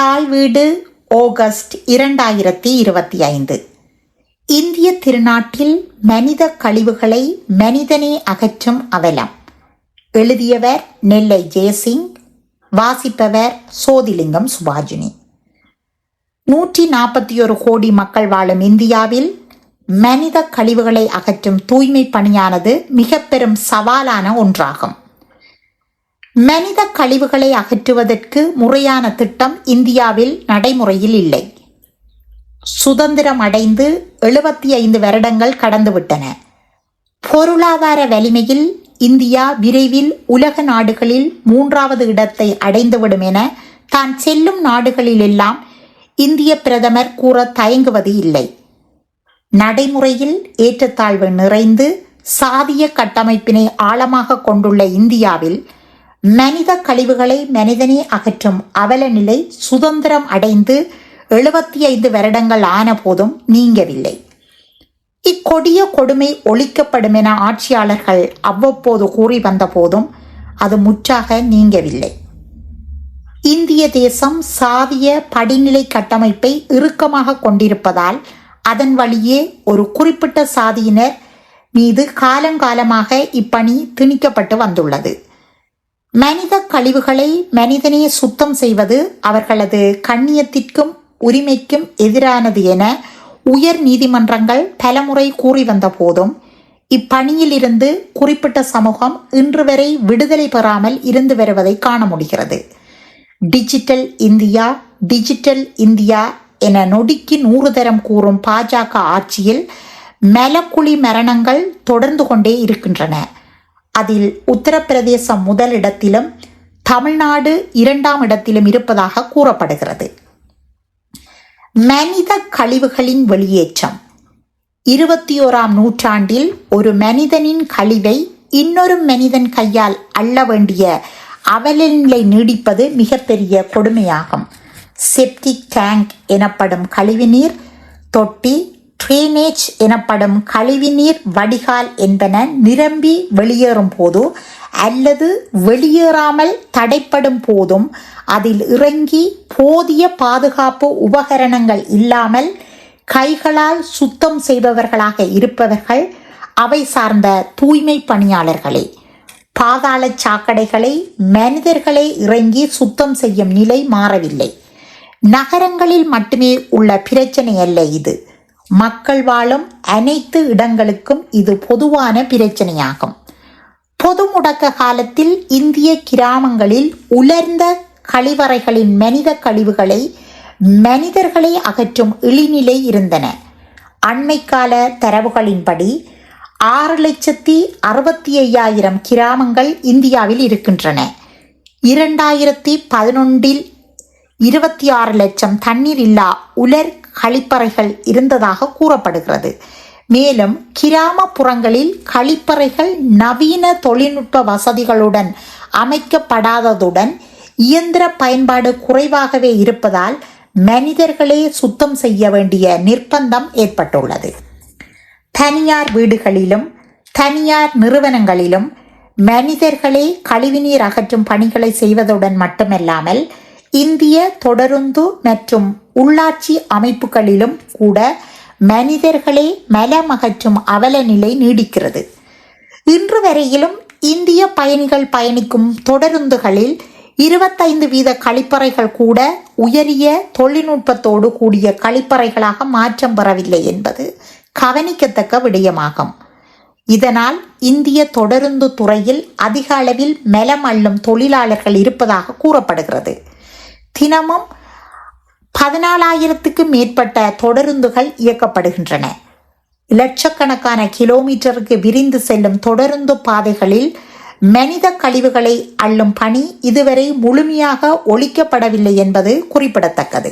தாய் வீடு ஆகஸ்ட் இரண்டாயிரத்தி இருபத்தி ஐந்து. இந்திய திருநாட்டில் மனித கழிவுகளை மனிதனே அகற்றும் அவலம். எழுதியவர் நெல்லை ஜெயசிங் வாசிப்பவர் சோதிலிங்கம் சுபாஜினி. நூற்றி நாற்பத்தி ஒரு கோடி மக்கள் வாழும் இந்தியாவில் மனித கழிவுகளை அகற்றும் தூய்மை பணியானது மிக பெரும் சவாலான ஒன்றாகும். மனித கழிவுகளை அகற்றுவதற்கு முறையான திட்டம் இந்தியாவில் நடைமுறையில் இல்லை. சுதந்திரம் அடைந்து எழுபத்தி ஐந்து வருடங்கள் கடந்துவிட்டன. பொருளாதார வலிமையில் இந்தியா விரைவில் உலக நாடுகளில் மூன்றாவது இடத்தை அடைந்துவிடும் என தான் செல்லும் நாடுகளிலெல்லாம் இந்திய பிரதமர் கூற தயங்குவது இல்லை. நடைமுறையில் ஏற்றத்தாழ்வு நிறைந்து சாதிய கட்டமைப்பினை ஆழமாக கொண்டுள்ள இந்தியாவில் மனித கழிவுகளை மனிதனே அகற்றும் அவல நிலை சுதந்திரம் அடைந்து எழுபத்தி ஐந்து வருடங்கள் ஆன போதும் நீங்கவில்லை. இக்கொடிய கொடுமை ஒழிக்கப்படும் என ஆட்சியாளர்கள் அவ்வப்போது கூறி வந்த போதும் அது முற்றாக நீங்கவில்லை. இந்திய தேசம் சாதிய படிநிலை கட்டமைப்பை இறுக்கமாக கொண்டிருப்பதால் அதன் வழியே ஒரு குறிப்பிட்ட சாதியினர் மீது காலங்காலமாக இப்பணி திணிக்கப்பட்டு வந்துள்ளது. மனித கழிவுகளை மனிதனே சுத்தம் செய்வது அவர்களது கண்ணியத்திற்கும் உரிமைக்கும் எதிரானது என உயர் நீதிமன்றங்கள் பலமுறை கூறி வந்த போதும் இப்பணியிலிருந்து குறிப்பிட்ட சமூகம் இன்று வரை விடுதலை பெறாமல் இருந்து வருவதை காண முடிகிறது. டிஜிட்டல் இந்தியா டிஜிட்டல் இந்தியா என நொடிக்கு நூறு தரம் கூறும் பாஜக ஆட்சியில் மலக்குழி மரணங்கள் தொடர்ந்து கொண்டே இருக்கின்றன. அதில் உத்தரப்பிரதேசம் முதலிடத்திலும் தமிழ்நாடு இரண்டாம் இடத்திலும் இருப்பதாக கூறப்படுகிறது. மனித கழிவுகளின் வெளியேற்றம். இருபத்தி ஓராம் நூற்றாண்டில் ஒரு மனிதனின் கழிவை இன்னொரு மனிதன் கையால் அள்ள வேண்டிய அவலநிலை நீடிப்பது மிகப்பெரிய கொடுமையாகும். செப்டிக் டேங்க் எனப்படும் கழிவுநீர் தொட்டி ட்ரெயினேஜ் எனப்படும் கழிவுநீர் வடிகால் என்பன நிரம்பி வெளியேறும் போது அல்லது வெளியேறாமல் தடைப்படும் போதும் அதில் இறங்கி போதிய பாதுகாப்பு உபகரணங்கள் இல்லாமல் கைகளால் சுத்தம் செய்பவர்களாக இருப்பவர்கள் அவை சார்ந்த தூய்மை பணியாளர்களே. பாதாள சாக்கடைகளை மனிதர்களே இறங்கி சுத்தம் செய்யும் நிலை மாறவில்லை. நகரங்களில் மட்டுமே உள்ள பிரச்சனை அல்ல இது. மக்கள் வாழும் அனைத்து இடங்களுக்கும் இது பொதுவான பிரச்சனையாகும். பொது முடக்க காலத்தில் இந்திய கிராமங்களில் உலர்ந்த கழிவறைகளின் மனித கழிவுகளை மனிதர்களை அகற்றும் இழிநிலை இருந்தன. அண்மைக்கால தரவுகளின்படி ஆறு லட்சத்தி அறுபத்தி ஐயாயிரம் கிராமங்கள் இந்தியாவில் இருக்கின்றன. இரண்டாயிரத்தி பதினொன்றில் இருபத்தி ஆறு லட்சம் தண்ணீர் இல்லா உலர் கழிப்பறைகள் இருந்ததாக கூறப்படுகிறது. மேலும் கிராமப்புறங்களில் கழிப்பறைகள் நவீன தொழில்நுட்ப வசதிகளுடன் அமைக்கப்படாததுடன் இயந்திர பயன்பாடு குறைவாகவே இருப்பதால் மனிதர்களே சுத்தம் செய்ய வேண்டிய நிர்பந்தம் ஏற்பட்டுள்ளது. தனியார் வீடுகளிலும் தனியார் நிறுவனங்களிலும் மனிதர்களே கழிவுநீர் அகற்றும் பணிகளை செய்வதுடன் மட்டுமல்லாமல் இந்திய தொடருந்து மற்றும் உள்ளாட்சி அமைப்புகளிலும் கூட மனிதர்களே மலமகற்றும் அவல நிலை நீடிக்கிறது. இன்று வரையிலும் இந்திய பயணிகள் பயணிக்கும் தொடருந்துகளில் இருபத்தைந்து வீத கழிப்பறைகள் கூட உயரிய தொழில்நுட்பத்தோடு கூடிய கழிப்பறைகளாக மாற்றம் பெறவில்லை என்பது கவனிக்கத்தக்க விடயமாகும். இதனால் இந்திய தொடருந்து துறையில் அதிக அளவில் மெலம் அள்ளும் தொழிலாளர்கள் இருப்பதாக கூறப்படுகிறது. தினமும் பதினாலாயிரத்துக்கு மேற்பட்ட தொடருந்துகள் இயக்கப்படுகின்றன. லட்சக்கணக்கான கிலோமீட்டருக்கு விரிந்து செல்லும் தொடருந்து பாதைகளில் மனித கழிவுகளை அள்ளும் பணி இதுவரை முழுமையாக ஒழிக்கப்படவில்லை என்பது குறிப்பிடத்தக்கது.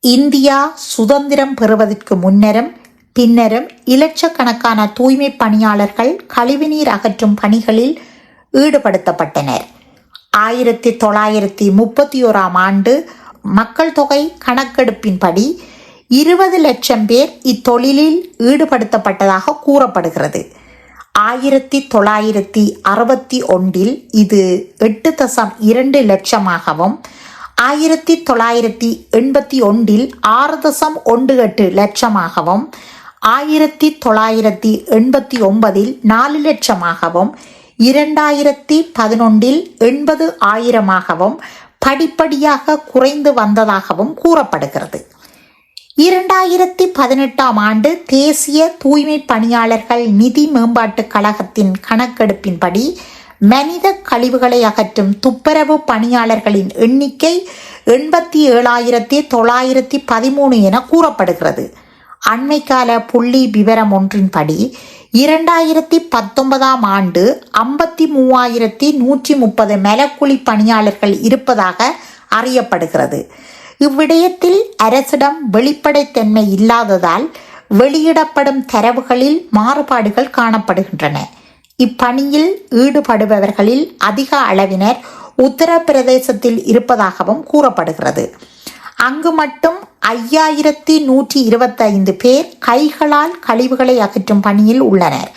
இந்தியா சுதந்திரம் பெறுவதற்கு முன்னரும் பின்னரும் இலட்சக்கணக்கான தூய்மை பணியாளர்கள் கழிவுநீர் அகற்றும் பணிகளில் ஈடுபடுத்தப்பட்டனர். ஆயிரத்தி தொள்ளாயிரத்தி முப்பத்தி ஓராம் ஆண்டு மக்கள் தொகை கணக்கெடுப்பின்படி இருபது லட்சம் பேர் இத்தொழிலில் ஈடுபடுத்தப்பட்டதாக கூறப்படுகிறது. ஆயிரத்தி தொள்ளாயிரத்தி அறுபத்தி ஒன்றில் இது எட்டு தசம் இரண்டு லட்சமாகவும் ஆயிரத்தி தொள்ளாயிரத்தி எண்பத்தி ஒன்றில் ஆறு தசம் ஒன்று எட்டு லட்சமாகவும் ஆயிரத்தி தொள்ளாயிரத்தி எண்பத்தி ஒன்பதில் நாலு லட்சமாகவும் இரண்டாயிரத்தி பதினொன்றில் எண்பது ஆயிரமாகவும் படிப்படியாக குறைந்து வந்ததாகவும் கூறப்படுகிறது. இரண்டாயிரத்தி பதினெட்டாம் ஆண்டு தேசிய தூய்மை பணியாளர்கள் நிதி மேம்பாட்டுக் கழகத்தின் கணக்கெடுப்பின்படி மனித கழிவுகளை அகற்றும் துப்புரவு பணியாளர்களின் எண்ணிக்கை எண்பத்தி ஏழாயிரத்தி தொள்ளாயிரத்தி பதிமூணு என கூறப்படுகிறது. அண்மைக்கால புள்ளி விவரம் ஒன்றின்படி இரண்டாயிரத்தி பத்தொன்பதாம் ஆண்டு ஐம்பத்தி மூவாயிரத்தி நூற்றி முப்பது மெலக்குழி பணியாளர்கள் இருப்பதாக அறியப்படுகிறது. இவ்விடயத்தில் அரசிடம் வெளிப்படைத்தன்மை இல்லாததால் வெளியிடப்படும் தரவுகளில் மாறுபாடுகள் காணப்படுகின்றன. இப்பணியில் ஈடுபடுபவர்களில் அதிக அளவினர் உத்தரப்பிரதேசத்தில் இருப்பதாகவும் கூறப்படுகிறது. அங்கு மட்டும் ஐயாயிரத்தி நூற்றி இருபத்தைந்து பேர் கைகளால் கழிவுகளை அகற்றும் பணியில் உள்ளனர்.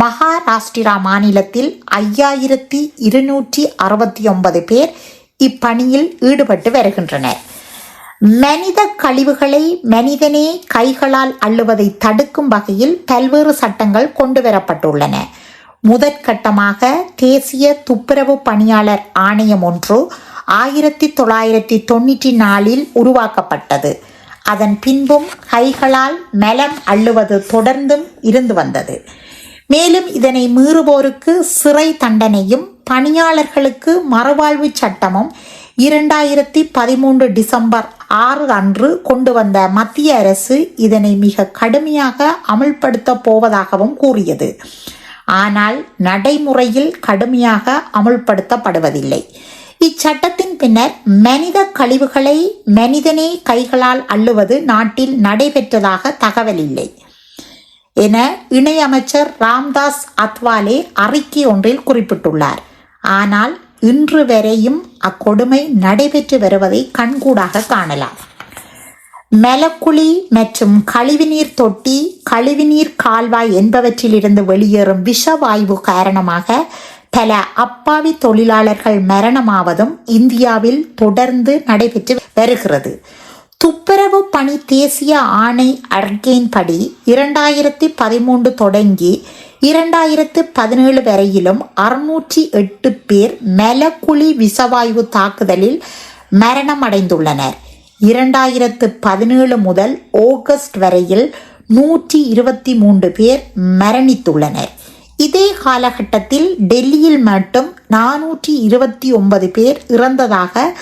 மகாராஷ்டிரா மாநிலத்தில் ஐயாயிரத்தி இருநூற்றி அறுபத்தி ஒன்பது பேர் இப்பணியில் ஈடுபட்டு வருகின்றனர். மனித கழிவுகளை மனிதனே கைகளால் அள்ளுவதை தடுக்கும் வகையில் பல்வேறு சட்டங்கள் கொண்டு வரப்பட்டுள்ளன. முதற்கட்டமாக தேசிய துப்புரவு பணியாளர் ஆணையம் ஒன்று ஆயிரத்தி தொள்ளாயிரத்தி தொண்ணூற்றி நாலில் உருவாக்கப்பட்டது. அதன் பின்பும் கைகளால் மலம் அள்ளுவது தொடர்ந்தும் இருந்து வந்தது. மேலும் இதனை மீறுவோருக்கு சிறை தண்டனையும் பணியாளர்களுக்கு மறுவாழ்வு சட்டமும் இரண்டாயிரத்தி பதிமூன்று டிசம்பர் ஆறு அன்று கொண்டு வந்த மத்திய அரசு இதனை மிக கடுமையாக அமுல்படுத்த போவதாகவும் கூறியது. ஆனால் நடைமுறையில் கடுமையாக அமுல்படுத்தப்படுவதில்லை. இச்சட்டத்தின் பின்னர் மனித கழிவுகளை மனிதனே கைகளால் அள்ளுவது நாட்டில் நடைபெற்றதாக தகவல் இல்லை என இணையமைச்சர் ராம்தாஸ் அத்வாலே அறிக்கை ஒன்றில் குறிப்பிட்டுள்ளார். ஆனால் இன்று வரையும் அக்கொடுமை நடைபெற்று வருவதை கண்கூடாக காணலாம். மெலக்குழி மற்றும் கழிவுநீர் தொட்டி கழிவுநீர் கால்வாய் என்பவற்றிலிருந்து வெளியேறும் விஷவாயு காரணமாக பல அப்பாவி தொழிலாளர்கள் மரணமாவதும் இந்தியாவில் தொடர்ந்து நடைபெற்று வருகிறது. துப்புரவு பணி தேசிய ஆணை அறிக்கையின்படி இரண்டாயிரத்தி பதிமூன்று தொடங்கி இரண்டாயிரத்து பதினேழு வரையிலும் அறுநூற்றி எட்டு பேர் மலக்குழி விஷவாயு தாக்குதலில் மரணம் அடைந்துள்ளனர் இரண்டாயிரத்து பதினேழு முதல் ஆகஸ்ட் வரையில் நூற்றி இருபத்தி மூன்று பேர் மரணித்துள்ளனர். இதே காலகட்டத்தில் டெல்லியில் மட்டும் நானூற்றி இருபத்தி ஒன்பது பேர் இறந்ததாக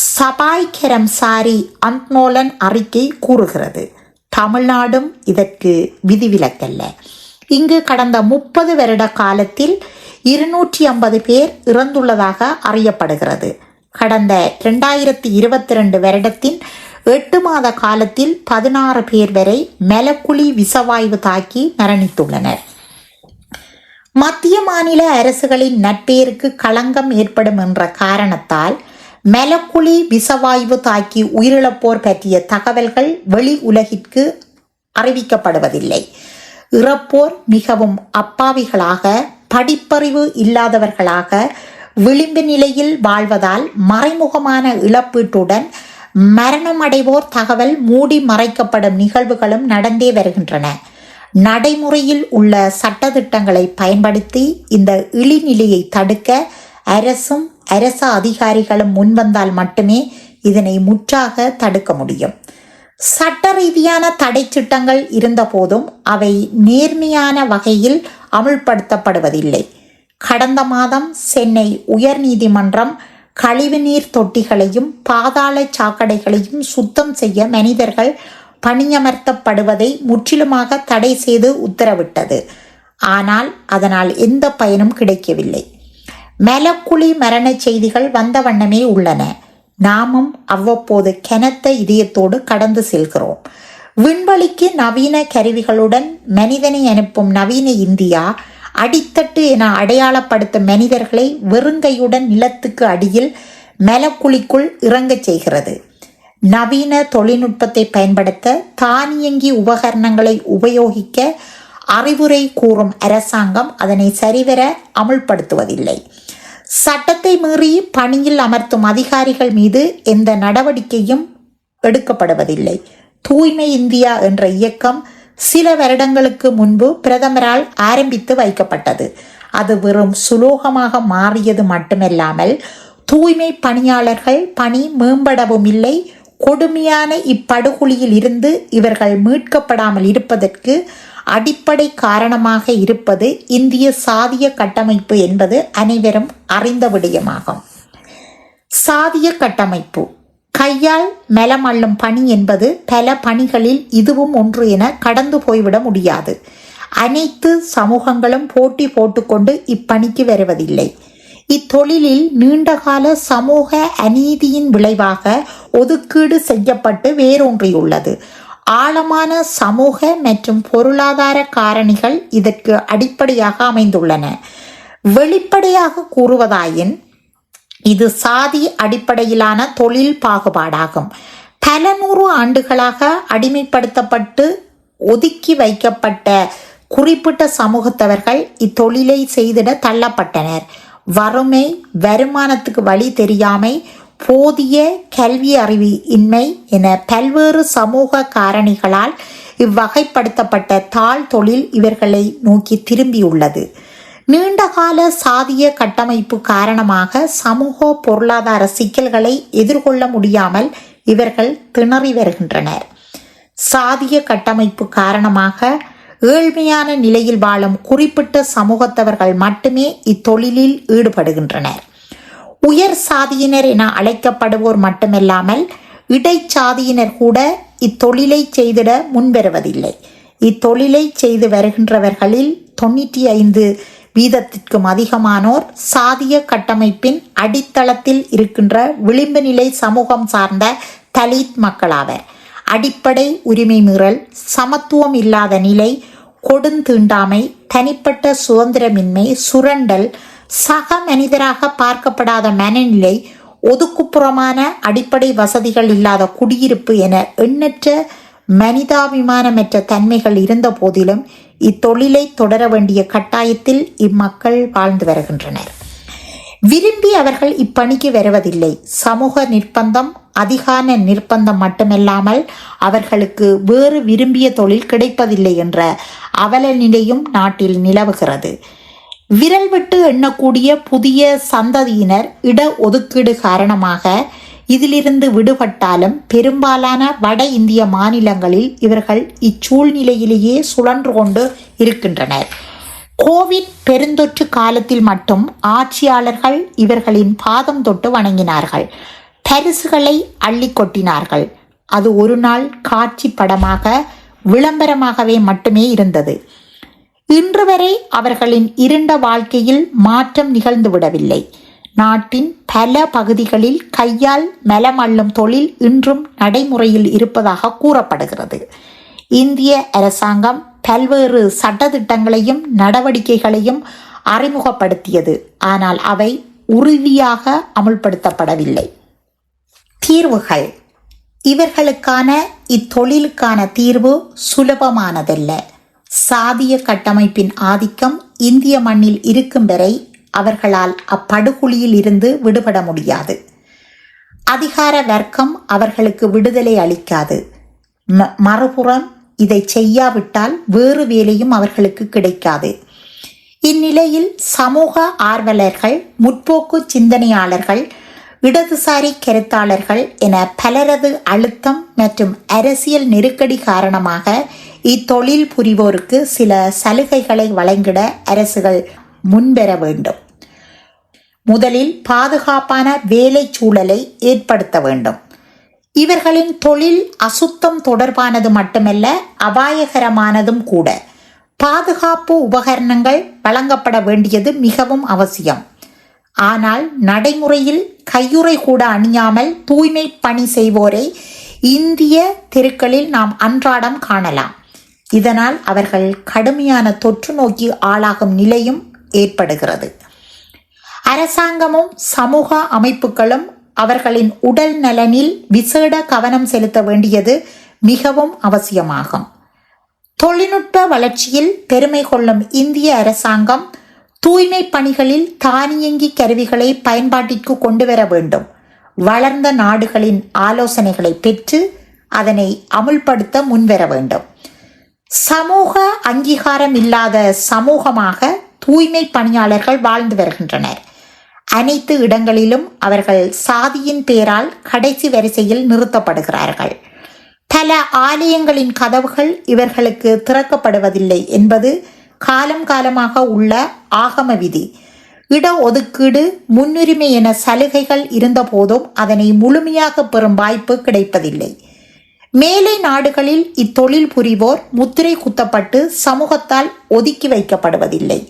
சபாய் கரம்சாரி அந்த்மோலன் அறிக்கை கூறுகிறது. தமிழ்நாடும் இதற்கு விதிவிலக்கல்ல. இங்கு கடந்த முப்பது வருட காலத்தில் இருநூற்றி ஐம்பது பேர் இறந்துள்ளதாக அறியப்படுகிறது. கடந்த இரண்டாயிரத்தி இருபத்தி ரெண்டு வருடத்தின் எட்டு மாத காலத்தில் பதினாறு பேர் வரை மெலக்குழி விசவாய்வு தாக்கி மரணித்துள்ளனர். மத்திய மாநில அரசுகளின் நட்பேருக்கு களங்கம் ஏற்படும் என்ற காரணத்தால் மெலக்குழி விசவாய்வு தாக்கி உயிரிழப்போர் பற்றிய தகவல்கள் வெளி உலகிற்கு அறிவிக்கப்படுவதில்லை. இறப்போர் மிகவும் அப்பாவிகளாக படிப்பறிவு இல்லாதவர்களாக விளிம்பு நிலையில் வாழ்வதால் மறைமுகமான இழப்பீட்டுடன் மரணமடைவோர் தகவல் மூடி மறைக்கப்படும் நிகழ்வுகளும் நடந்தே வருகின்றன. நடைமுறையில் உள்ள சட்டத்திட்டங்களை பயன்படுத்தி இந்த இழிநிலையை தடுக்க அரசும் அரச அதிகாரிகளும் முன்வந்தால் மட்டுமே இதனை முற்றாக தடுக்க முடியும். சட்ட ரீதியான தடை சிட்டங்கள் இருந்தபோதும் அவை நேர்மையான வகையில் அமுல்படுத்தப்படுவதில்லை. கடந்த மாதம் சென்னை உயர்நீதிமன்றம் கழிவுநீர் தொட்டிகளையும் பாதாள சாக்கடைகளையும் சுத்தம் செய்ய மனிதர்கள் பணியமர்த்தப்படுவதை முற்றிலுமாக தடை செய்து உத்தரவிட்டது. ஆனால் அதனால் எந்த பயனும் கிடைக்கவில்லை. மெலக்குழி மரண செய்திகள் வந்த வண்ணமே உள்ளன. நாமும் அவ்வப்போது கனத்த இதயத்தோடு கடந்து செல்கிறோம். விண்வெளிக்கு நவீன கருவிகளுடன் மனிதனை அனுப்பும் நவீன இந்தியா அடித்தட்டு என அடையாளப்படுத்தும் மனிதர்களை வெறுங்கையுடன் நிலத்துக்கு அடியில் மெலக்குழிக்குள் இறங்கச் செய்கிறது. நவீன தொழில்நுட்பத்தை பயன்படுத்த தானியங்கி உபகரணங்களை உபயோகிக்க அறிவுரை கூறும் அரசாங்கம் அதனை சரிவர அமுல்படுத்துவதில்லை. சட்டத்தை மீறி பணியில் அமர்த்தும் அதிகாரிகள் மீது எந்த நடவடிக்கையும் எடுக்கப்படுவதில்லை. தூய்மை இந்தியா என்ற இயக்கம் சில வருடங்களுக்கு முன்பு பிரதமரால் ஆரம்பித்து வைக்கப்பட்டது. அது வெறும் சுலோகமாக மாறியது மட்டுமல்லாமல் தூய்மை பணியாளர்கள் பணி மேம்படவும் இல்லை கொடுமையான இப்படுகொலியில் இருந்து இவர்கள் மீட்கப்படாமல் இருப்பதற்கு அடிப்படை காரணமாக இருப்பது இந்திய சாதிய கட்டமைப்பு என்பது அனைவரும் அறிந்த விடயமாகும். சாதிய கட்டமைப்பு. கையால் மெலம் அள்ளும் பணி என்பது பல பணிகளில் இதுவும் ஒன்று என கடந்து போய்விட முடியாது. அனைத்து சமூகங்களும் போட்டி போட்டுக்கொண்டு இப்பணிக்கு வருவதில்லை. இத்தொழிலில் நீண்டகால சமூக அநீதியின் விளைவாக ஒதுக்கீடு செய்யப்பட்டு வேரூன்றியுள்ளது. ஆழமான சமூக மற்றும் பொருளாதார காரணிகள் இதற்கு அடிப்படையாக அமைந்துள்ளன. வெளிப்படையாக கூறுவதாயின் இது சாதி அடிப்படையிலான தொழில் பாகுபாடாகும். பல நூறு ஆண்டுகளாக அடிமைப்படுத்தப்பட்டு ஒதுக்கி வைக்கப்பட்ட குறிப்பிட்ட சமூகத்தவர்கள் இத்தொழிலை செய்திட தள்ளப்பட்டனர். வறுமை வருமானத்துக்கு வழி தெரியாமை போதிய கல்வி அறிவு இன்மை என பல்வேறு சமூக காரணிகளால் இவ்வகைப்படுத்தப்பட்ட தாழ் தொழில் இவர்களை நோக்கி திரும்பியுள்ளது. நீண்டகால சாதிய கட்டமைப்பு காரணமாக சமூக பொருளாதார சிக்கல்களை எதிர்கொள்ள முடியாமல் இவர்கள் திணறி வருகின்றனர். சாதிய கட்டமைப்பு காரணமாக ஏழ்மையான நிலையில் வாழும் குறிப்பிட்ட சமூகத்தவர்கள் மட்டுமே இத்தொழிலில் ஈடுபடுகின்றனர். உயர் சாதியினர் என அழைக்கப்படுவோர் மட்டுமல்லாமல் இடைச்சாதியினர் கூட இத்தொழிலை செய்திட முன்வருவதில்லை. இத்தொழிலை செய்து வருகின்றவர்களில் தொண்ணூற்றி ஐந்து வீதத்திற்கும் அதிகமானோர் சாதிய கட்டமைப்பின் அடித்தளத்தில் இருக்கின்ற விளிம்பு நிலை சமூகம் சார்ந்த தலித் மக்களாவர். அடிப்படை உரிமை மீறல் சமத்துவம் இல்லாத நிலை கொடுந்தீண்டாமை தனிப்பட்ட சுதந்திரமின்மை சுரண்டல் சக மனிதராக பார்க்கப்படாத மனநிலை ஒதுக்குப்புறமான அடிப்படை வசதிகள் இல்லாத குடியிருப்பு என எண்ணற்ற மனிதாபிமானமற்ற தன்மைகள் இருந்த போதிலும் இத்தொழிலை தொடர வேண்டிய கட்டாயத்தில் இம்மக்கள் வாழ்ந்து வருகின்றனர். விரும்பி அவர்கள் இப்பணிக்கு வருவதில்லை. சமூக நிர்பந்தம் அதிகார நிர்பந்தம் மட்டுமல்லாமல் அவர்களுக்கு வேறு விரும்பிய தொழில் கிடைப்பதில்லை என்ற அவல நிலையும் நாட்டில் நிலவுகிறது. விரல் விட்டு எண்ணக்கூடிய புதிய சந்ததியினர் இட ஒதுக்கீடு காரணமாக இதிலிருந்து விடுபட்டாலும் பெரும்பாலான வட இந்திய மாநிலங்களில் இவர்கள் இச்சூழ்நிலையிலேயே சுழன்று கொண்டு இருக்கின்றனர். கோவிட் பெருந்தொற்று காலத்தில் மட்டும் ஆட்சியாளர்கள் இவர்களின் பாதம் தொட்டு வணங்கினார்கள். பரிசுகளை அள்ளி கொட்டினார்கள். அது ஒரு நாள் காட்சி படமாக விளம்பரமாகவே மட்டுமே இருந்தது. இன்று வரை அவர்களின் இருண்ட வாழ்க்கையில் மாற்றம் நிகழ்ந்து விடவில்லை. நாட்டின் பல பகுதிகளில் கையால் மெலம் அள்ளும் தொழில் இன்றும் நடைமுறையில் இருப்பதாக கூறப்படுகிறது. இந்திய அரசாங்கம் பல்வேறு சட்டத்திட்டங்களையும் நடவடிக்கைகளையும் அறிமுகப்படுத்தியது. ஆனால் அவை உறுதியாக அமுல்படுத்தப்படவில்லை. தீர்வுகள். இவர்களுக்கான இத்தொழிலுக்கான தீர்வு சுலபமானதல்ல. சாதிய கட்டமைப்பின் ஆதிக்கம் இந்திய மண்ணில் இருக்கும் வரை அவர்களால் அப்படுகொலியில் இருந்து விடுபட முடியாது. அதிகார வர்க்கம் அவர்களுக்கு விடுதலை அளிக்காது. ம- மறுபுறம் இதை செய்யாவிட்டால் வேறு வேலையும் அவர்களுக்கு கிடைக்காது. இந்நிலையில் சமூக ஆர்வலர்கள் முற்போக்கு சிந்தனையாளர்கள் இடதுசாரி கருத்தாளர்கள் என பலரது அழுத்தம் மற்றும் அரசியல் நெருக்கடி காரணமாக இத்தொழில் புரிவோருக்கு சில சலுகைகளை வழங்கிட அரசுகள் முன்வர வேண்டும். முதலில் பாதுகாப்பான வேலை சூழலை ஏற்படுத்த வேண்டும். இவர்களின் தொழில் அசுத்தம் தொடர்பானது மட்டுமல்ல அபாயகரமானதும் கூட. பாதுகாப்பு உபகரணங்கள் வழங்கப்பட வேண்டியது மிகவும் அவசியம். ஆனால் நடைமுறையில் கையுறை கூட அணியாமல் தூய்மை பணி செய்வோரை இந்திய தெருக்களில் நாம் அன்றாடம் காணலாம். இதனால் அவர்கள் கடுமையான தொற்று நோக்கி ஆளாகும் நிலையும் ஏற்படுகிறது. அரசாங்கமும் சமூக அமைப்புகளும் அவர்களின் உடல் நலனில் விசேட கவனம் செலுத்த வேண்டியது மிகவும் அவசியமாகும். தொழில்நுட்ப வளர்ச்சியில் பெருமை கொள்ளும் இந்திய அரசாங்கம் தூய்மை பணிகளில் தானியங்கி கருவிகளை பயன்பாட்டிற்கு கொண்டு வர வேண்டும். வளர்ந்த நாடுகளின் ஆலோசனைகளை பெற்று அதனை அமுல்படுத்த முன்வர வேண்டும். சமூக அங்கீகாரம் இல்லாத சமூகமாக தூய்மை பணியாளர்கள் வாழ்ந்து வருகின்றனர். அனைத்து இடங்களிலும் அவர்கள் சாதியின் பேரால் கடைசி வரிசையில் நிறுத்தப்படுகிறார்கள். பல ஆலயங்களின் கதவுகள் இவர்களுக்கு திறக்கப்படுவதில்லை என்பது காலம் காலமாக உள்ள ஆகம விதி. இட ஒதுக்கீடு முன்னுரிமை என சலுகைகள் இருந்தபோதும் அதனை முழுமையாக பெறும் வாய்ப்பு கிடைப்பதில்லை. மேலை நாடுகளில் இத்தொழில் புரிவோர் முத்திரை குத்தப்பட்டு சமூகத்தால் ஒதுக்கி வைக்கப்படுவதில்லை.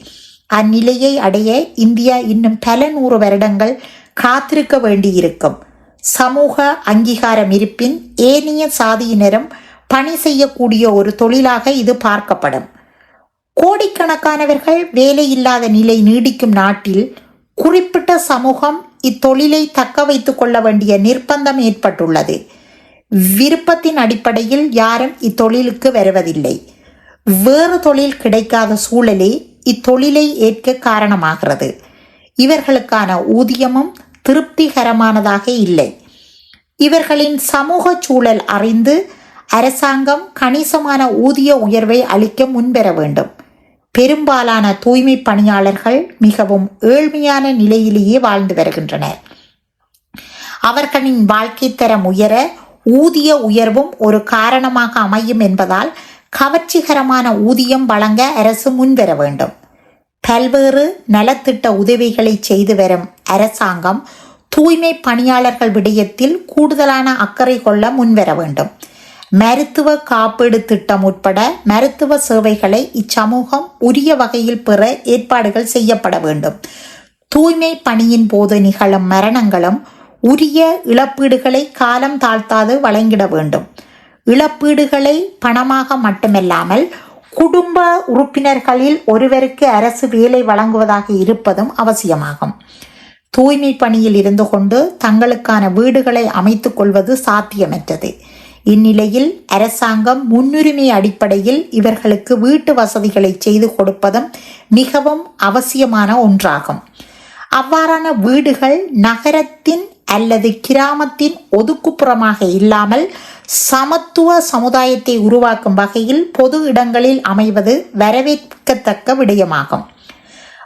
அந்நிலையை அடைய இந்தியா இன்னும் பல நூறு வருடங்கள் காத்திருக்க வேண்டியிருக்கும். சமூக அங்கீகாரம் இருப்பின் ஏனைய சாதியினரும் பணி செய்யக்கூடிய ஒரு தொழிலாக இது பார்க்கப்படும். கோடிக்கணக்கானவர்கள் வேலையில்லாத நிலை நீடிக்கும் நாட்டில் குறிப்பிட்ட சமூகம் இத்தொழிலை தக்க வைத்துக் கொள்ள வேண்டிய நிர்பந்தம் ஏற்பட்டுள்ளது. விருப்பத்தின் அடிப்படையில் யாரும் இத்தொழிலுக்கு வருவதில்லை. வேறு தொழில் கிடைக்காத சூழலே இத்தொழிலை ஏற்க காரணமாகிறது. இவர்களுக்கான ஊதியமும் திருப்திகரமானதாக இல்லை. இவர்களின் சமூக சூழல் அறிந்து அரசாங்கம் கணிசமான ஊதிய உயர்வை அளிக்க முன்வர வேண்டும். பெரும்பாலான தூய்மை பணியாளர்கள் மிகவும் ஏழ்மையான நிலையிலேயே வாழ்ந்து வருகின்றனர். அவர்களின் வாழ்க்கை தரம் உயர ஊதிய உயர்வும் ஒரு காரணமாக அமையும் என்பதால் கவர்ச்சிகரமான ஊதியம் வழங்க அரசு முன்வர வேண்டும். பல்வேறு நலத்திட்ட உதவிகளை செய்து வரும் அரசாங்கம் தூய்மை பணியாளர்கள் விடயத்தில் கூடுதலான அக்கறை கொள்ள முன்வர வேண்டும். மருத்துவ காப்பீடு திட்டம் உட்பட மருத்துவ சேவைகளை இச்சமூகம் உரிய வகையில் பெற ஏற்பாடுகள் செய்யப்பட வேண்டும். தூய்மை பணியின் போது நிகழும் மரணங்களும் உரிய இழப்பீடுகளை காலம் தாழ்த்தாது வழங்கிட வேண்டும். இழப்பீடுகளை பணமாக மட்டுமல்லாமல் குடும்ப உறுப்பினர்களில் ஒருவருக்கு அரசு வேலை வழங்குவதாக இருப்பதும் அவசியமாகும். தூய்மை பணியில் இருந்து கொண்டு தங்களுக்கான வீடுகளை அமைத்துக் கொள்வது சாத்தியமற்றது. இந்நிலையில் அரசாங்கம் முன்னுரிமை அடிப்படையில் இவர்களுக்கு வீட்டு வசதிகளை செய்து கொடுப்பதும் மிகவும் அவசியமான ஒன்றாகும். அவ்வாறான வீடுகள் நகரத்தின் அல்லது கிராமத்தின் ஒதுக்குப்புறமாக இல்லாமல் சமத்துவ சமுதாயத்தை உருவாக்கும் வகையில் பொது இடங்களில் அமைவது வரவேற்கத்தக்க விடயமாகும்.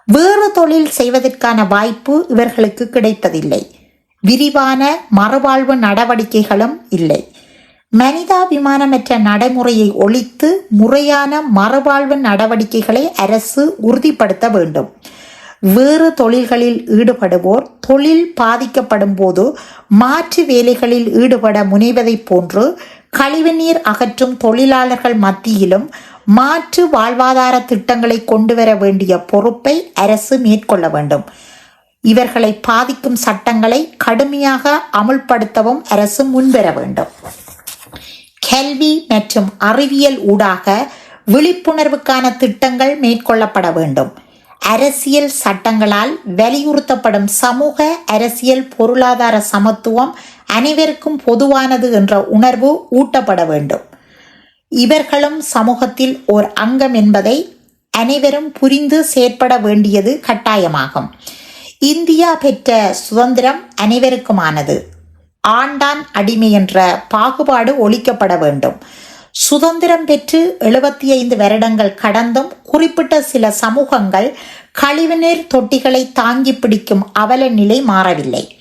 வேறு தொழில் செய்வதற்கான வாய்ப்பு இவர்களுக்கு கிடைப்பதில்லை. விரிவான மறுவாழ்வு நடவடிக்கைகளும் இல்லை. மனிதாபிமானமற்ற நடைமுறையை ஒழித்து முறையான மறுவாழ்வு நடவடிக்கைகளை அரசு உறுதிப்படுத்த வேண்டும். வேறு தொழில்களில் ஈடுபடுவோர் தொழில் பாதிக்கப்படும் போது மாற்று வேலைகளில் ஈடுபட முனைவதைப் போன்று கழிவுநீர் அகற்றும் தொழிலாளர்கள் மத்தியிலும் மாற்று வாழ்வாதார திட்டங்களை கொண்டு வர வேண்டிய பொறுப்பை அரசு மேற்கொள்ள வேண்டும். இவர்களை பாதிக்கும் சட்டங்களை கடுமையாக அமுல்படுத்தவும் அரசு முன்வர வேண்டும். கல்வி மற்றும் அறிவியல் ஊடாக விழிப்புணர்வுக்கான திட்டங்கள் மேற்கொள்ளப்பட வேண்டும். அரசியல் சட்டங்களால் வலியுறுத்தப்படும் சமூக அரசியல் பொருளாதார சமத்துவம் அனைவருக்கும் பொதுவானது என்ற உணர்வு ஊட்டப்பட வேண்டும். இவர்களும் சமூகத்தில் ஓர் அங்கம் என்பதை அனைவரும் புரிந்து செயற்பட வேண்டியது கட்டாயமாகும். இந்தியா பெற்ற சுதந்திரம் அனைவருக்குமானது. ஆண்டான் அடிமை என்ற பாகுபாடு ஒழிக்கப்பட வேண்டும். சுதந்திரம் பெற்று எழுபத்தி ஐந்து வருடங்கள் கடந்தும் குறிப்பிட்ட சில சமூகங்கள் கழிவுநீர் தொட்டிகளை தாங்கி பிடிக்கும் அவல நிலை மாறவில்லை.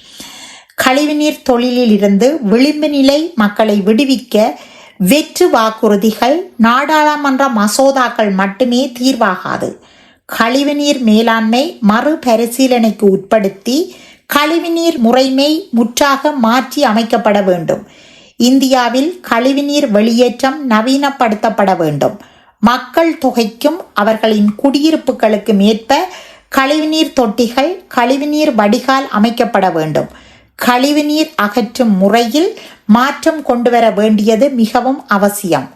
கழிவுநீர் தொழிலில் இருந்து விளிம்பு நிலை மக்களை விடுவிக்க வெற்று வாக்குறுதிகள் நாடாளுமன்ற மசோதாக்கள் மட்டுமே தீர்வாகாது. கழிவுநீர் மேலாண்மை மறுபரிசீலனைக்கு உட்படுத்தி கழிவுநீர் முறைமை முற்றாக மாற்றி அமைக்கப்பட வேண்டும். இந்தியாவில் கழிவுநீர் வெளியேற்றம் நவீனப்படுத்தப்பட வேண்டும். மக்கள் தொகைக்கும் அவர்களின் குடியிருப்புகளுக்கும் ஏற்ப கழிவுநீர் தொட்டிகள் கழிவுநீர் வடிகால் அமைக்கப்பட வேண்டும். கழிவுநீர் அகற்றும் முறையில் மாற்றம் கொண்டு வர வேண்டியது மிகவும் அவசியம்.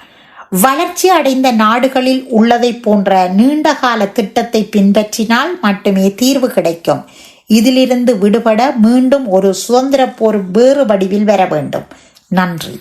வளர்ச்சி அடைந்த நாடுகளில் உள்ளதை போன்ற நீண்டகால திட்டத்தை பின்பற்றினால் மட்டுமே தீர்வு கிடைக்கும். இதிலிருந்து விடுபட மீண்டும் ஒரு சுதந்திர போர் வேறு வடிவில் வர வேண்டும். நன்றி.